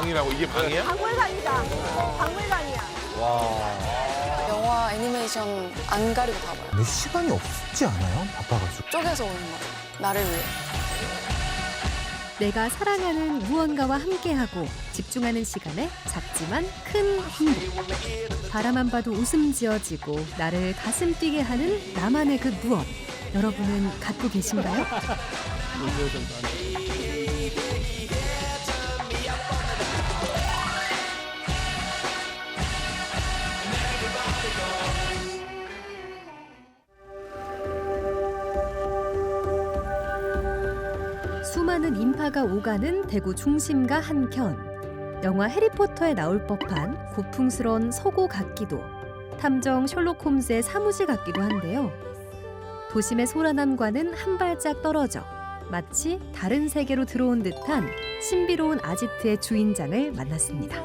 방이라고 이게 방이야? 박물관이다. 박물관이야. 영화 애니메이션 안 가리고 다 봐요. 근데 시간이 없지 않아요? 바빠가지고. 쪼개서 오는 거예요. 나를 위해. 내가 사랑하는 무언가와 함께하고 집중하는 시간에 작지만 큰 행복. 바라만 봐도 웃음 지어지고 나를 가슴 뛰게 하는 나만의 그 무엇. 여러분은 갖고 계신가요? 인파가 오가는 대구 중심가 한켠. 영화 해리포터에 나올 법한 고풍스러운 서고 같기도 탐정 셜록 홈즈의 사무실 같기도 한데요. 도심의 소란함과는 한 발짝 떨어져 마치 다른 세계로 들어온 듯한 신비로운 아지트의 주인장을 만났습니다.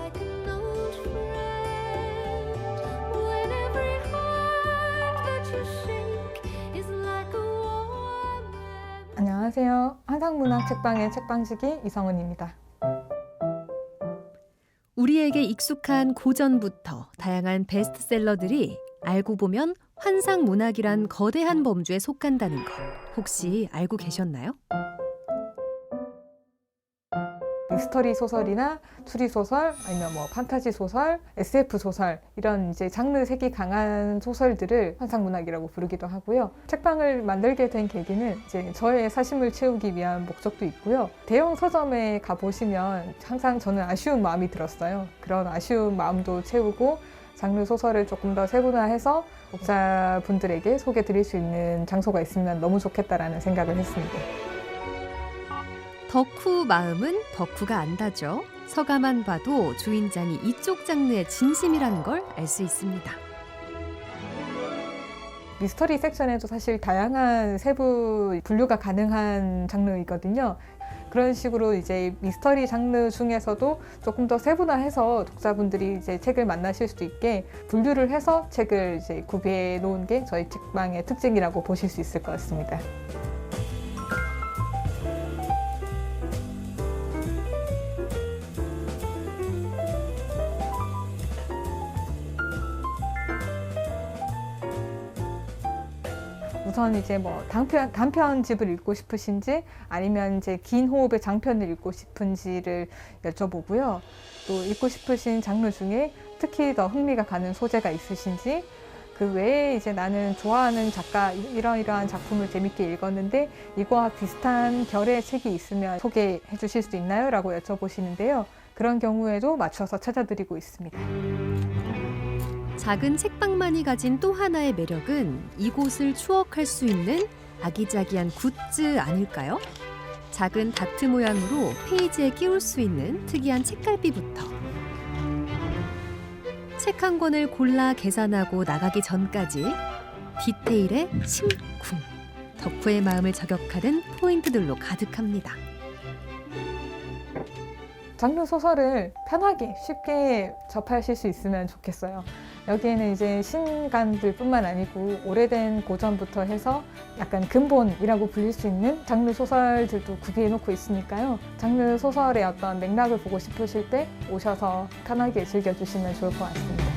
안녕하세요. 한상문학 책방의 책방지기 이성은입니다. 우리에게 익숙한 고전부터 다양한 베스트셀러들이 알고 보면 환상 문학이란 거대한 범주에 속한다는 것 혹시 알고 계셨나요? 미스터리 소설이나 추리 소설, 아니면 뭐 판타지 소설, SF 소설 이런 이제 장르 색이 강한 소설들을 환상 문학이라고 부르기도 하고요. 책방을 만들게 된 계기는 이제 저의 사심을 채우기 위한 목적도 있고요. 대형 서점에 가 보시면 항상 저는 아쉬운 마음이 들었어요. 그런 아쉬운 마음도 채우고 장르 소설을 조금 더 세분화해서 독자분들에게 소개 드릴 수 있는 장소가 있으면 너무 좋겠다라는 생각을 했습니다. 덕후 마음은 덕후가 안다죠. 서가만 봐도 주인장이 이쪽 장르의 진심이라는 걸 알 수 있습니다. 미스터리 섹션에도 사실 다양한 세부 분류가 가능한 장르이거든요. 그런 식으로 이제 미스터리 장르 중에서도 조금 더 세분화해서 독자분들이 이제 책을 만나실 수도 있게 분류를 해서 책을 이제 구비해 놓은 게 저희 책방의 특징이라고 보실 수 있을 것 같습니다. 우선 이제 뭐 단편 단편집을 읽고 싶으신지 아니면 이제 긴 호흡의 장편을 읽고 싶은지를 여쭤보고요. 또 읽고 싶으신 장르 중에 특히 더 흥미가 가는 소재가 있으신지 그 외에 이제 나는 좋아하는 작가 이런 이러한 작품을 재밌게 읽었는데 이거와 비슷한 결의 책이 있으면 소개해 주실 수 있나요? 라고 여쭤보시는데요. 그런 경우에도 맞춰서 찾아드리고 있습니다. 작은 책방만이 가진 또 하나의 매력은 이곳을 추억할 수 있는 아기자기한 굿즈 아닐까요? 작은 다트 모양으로 페이지에 끼울 수 있는 특이한 책갈피부터 책 한 권을 골라 계산하고 나가기 전까지 디테일에 심쿵 덕후의 마음을 저격하는 포인트들로 가득합니다. 장르 소설을 편하게 쉽게 접하실 수 있으면 좋겠어요. 여기에는 이제 신간들뿐만 아니고 오래된 고전부터 해서 약간 근본이라고 불릴 수 있는 장르 소설들도 구비해 놓고 있으니까요. 장르 소설의 어떤 맥락을 보고 싶으실 때 오셔서 편하게 즐겨 주시면 좋을 것 같습니다.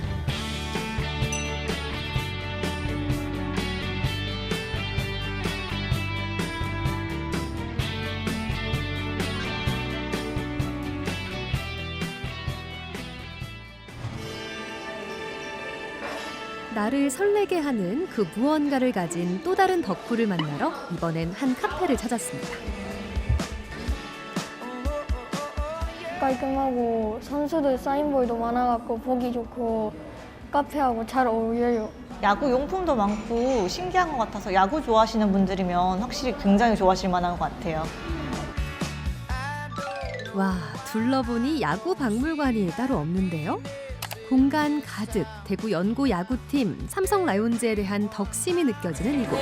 나를 설레게 하는 그 무언가를 가진 또 다른 덕후를 만나러 이번엔 한 카페를 찾았습니다. 깔끔하고 선수들 사인볼도 많아갖고 보기 좋고 카페하고 잘 어울려요. 야구 용품도 많고 신기한 것 같아서 야구 좋아하시는 분들이면 확실히 굉장히 좋아하실 만한 것 같아요. 와, 둘러보니 야구 박물관이 따로 없는데요. 공간 가득 대구 연고 야구팀 삼성 라이온즈에 대한 덕심이 느껴지는 이곳.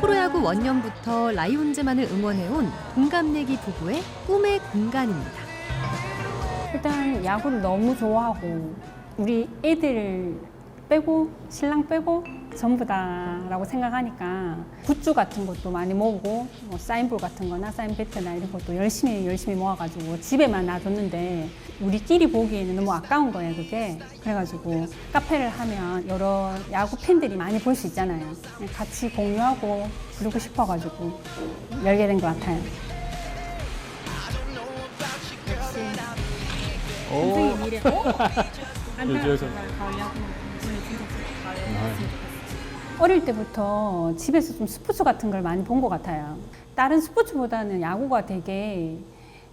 프로야구 원년부터 라이온즈만을 응원해온 동갑내기 부부의 꿈의 공간입니다. 일단 야구를 너무 좋아하고 우리 애들 빼고 신랑 빼고 전부 다라고 생각하니까 굿즈 같은 것도 많이 모으고 뭐 사인볼 같은 거나 사인 배트나 이런 것도 열심히 열심히 모아가지고 집에만 놔뒀는데 우리끼리 보기에는 너무 아까운 거예요 그게. 그래가지고 카페를 하면 여러 야구 팬들이 많이 볼 수 있잖아요. 같이 공유하고 그러고 싶어가지고 열게 된 것 같아요 어릴 때부터 집에서 좀 스포츠 같은 걸 많이 본 것 같아요. 다른 스포츠보다는 야구가 되게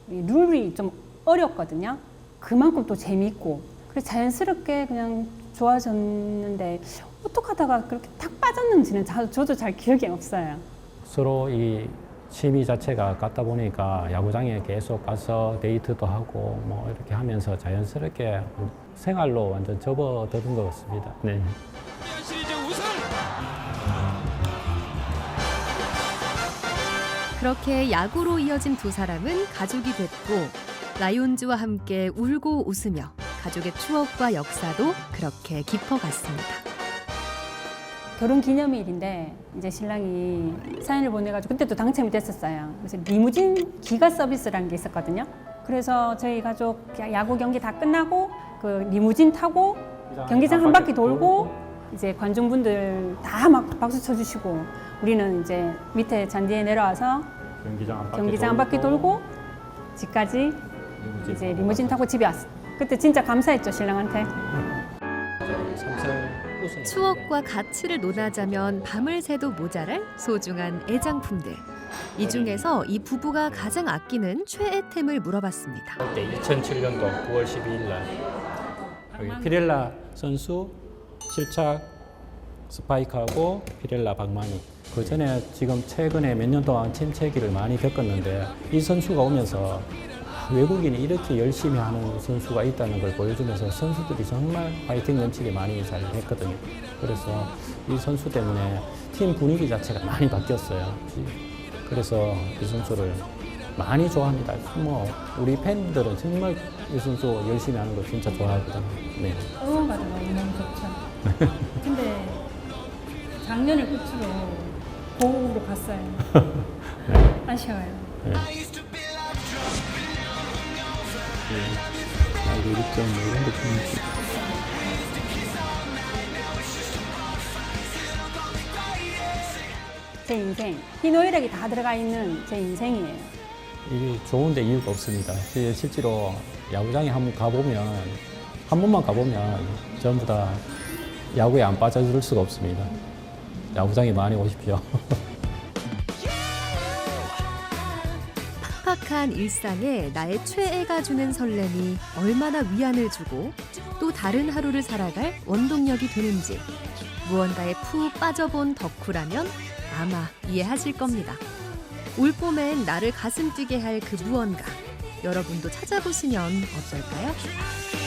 이 룰이 좀 어렵거든요. 그만큼 또 재미있고 그래서 자연스럽게 그냥 좋아졌는데 어떻게 하다가 그렇게 탁 빠졌는지는 자- 저도 잘 기억이 없어요. 서로 이 취미 자체가 같다 보니까 야구장에 계속 가서 데이트도 하고 뭐 이렇게 하면서 자연스럽게 생활로 완전 접어드는 것 같습니다. 네. 그렇게 야구로 이어진 두 사람은 가족이 됐고 라이온즈와 함께 울고 웃으며 가족의 추억과 역사도 그렇게 깊어갔습니다. 결혼 기념일인데 이제 신랑이 사연을 보내가지고 그때도 당첨이 됐었어요. 그래서 리무진 기가 서비스라는 게 있었거든요. 그래서 저희 가족 야구 경기 다 끝나고 그 리무진 타고 경기장 한 바퀴 돌고 이제 관중분들 다 막 박수 쳐주시고 우리는 이제 밑에 잔디에 내려와서 경기장 한 바퀴, 경기장 한 바퀴 돌고 집까지 이제 리무진 타고 집에 왔어. 그때 진짜 감사했죠 신랑한테. 추억과 가치를 논하자면 밤을 새도 모자랄 소중한 애장품들. 이 중에서 이 부부가 가장 아끼는 최애템을 물어봤습니다. 그때 2007년도 9월 12일 날 여기 피렐라 선수 실착 스파이크하고 피렐라 박마니 그 전에 지금 최근에 몇 년 동안 침체기를 많이 겪었는데 이 선수가 오면서 아, 외국인이 이렇게 열심히 하는 선수가 있다는 걸 보여주면서 선수들이 정말 파이팅 넘치게 많이 잘 했거든요. 그래서 이 선수 때문에 팀 분위기 자체가 많이 바뀌었어요. 그래서 이 선수를 많이 좋아합니다. 뭐 우리 팬들은 정말 이 선수 열심히 하는 거 진짜 좋아하거든요. 네. 응원가도 너무 좋죠. 근데 작년을 끝으로 고국으로 갔어요. 아쉬워요. 네. 있죠. 뭐 이런 거 보면 제 인생 희노애락이 다 들어가 있는 제 인생이에요. 이게 좋은데 이유가 없습니다. 실- 실제로 야구장에 한번 가보면 한 번만 가보면 전부 다 야구에 안 빠져들 수가 없습니다. 야구장에 많이 오십시오. 팍팍한 일상에 나의 최애가 주는 설렘이 얼마나 위안을 주고 또 다른 하루를 살아갈 원동력이 되는지 무언가에 푹 빠져본 덕후라면 아마 이해하실 겁니다. 올 봄엔 나를 가슴 뛰게 할 그 무언가 여러분도 찾아보시면 어떨까요?